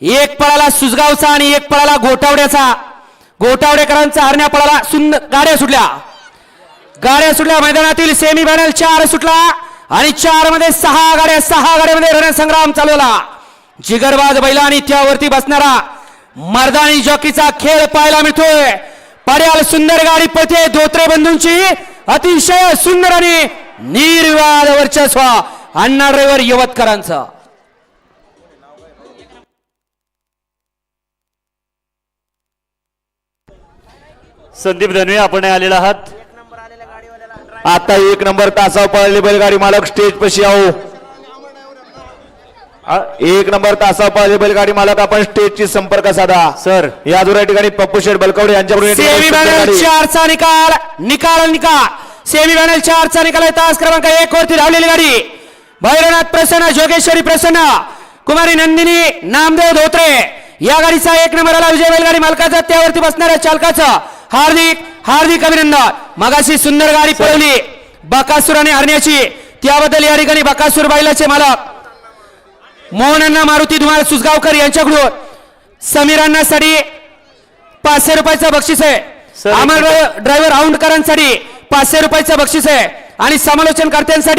एक पळाला सुजगावचा आणि एक पळाला घोटावड्याचा घोटावडेकरांचा हरण्या पळाला सुंदर गाड्या सुटल्या. गाड्या सुटल्या मैदानातील सेमी फायनल चार सुटला आणि चारमध्ये सहा गाड्या सहा गाड्यामध्ये रणसंग्राम चालवला. जिगरबाज बैला आणि त्यावरती बसणारा मर्दानी जॉकीचा खेळ पाहायला मिळतोय. पड्याल सुंदर गाडी पळते धोत्रे बंधूंची. अतिशय सुंदर आणि निर्वाद वर्चस्व अण्णा ड्रायव्हर यवतकरांचं. संदीप धनवे आपण आलेला आहात. आता एक नंबर तासावर पळाली बैलगाडी मालक स्टेज पशी आहो. एक नंबर तासावर पळाली बैलगाडी मालक आपण स्टेजची संपर्क साधा. सर. या दुरा ठिकाणी पप्पू शेठ बलकवडे यांच्याकडून. चारचा निकाल निकाल निकाल. सेमी फायनल चारचा निकाल आहे. तास क्रमांक एक वरती धावलेली गाडी. भैरवनाथ प्रसन्न जोगेश्वरी प्रसन्न कुमारी नंदिनी नामदेव धोत्रे. या गाडीचा एक नंबर आला विजय बैलगाडी मालकाचा त्यावरती बसणाऱ्या चालकाचं हार्दिक हार्दिक अभिनंदन. मगाशी सुंदर गाडी पळवली. बकासूर आणि हरण्याची. त्याबद्दल या ठिकाणी बकासूर बैलाचे मालक. मोहनअण्णा मारुती धुमाळ सुसगावकर यांच्याकडून समीरांना साठी पाचशे रुपयाचं बक्षीस आहे. अमर ड्रायव्हर औंडकरांसाठी पाचशे रुपयाचं बक्षीस आहे. आणि समालोचन कर्त्यांसाठी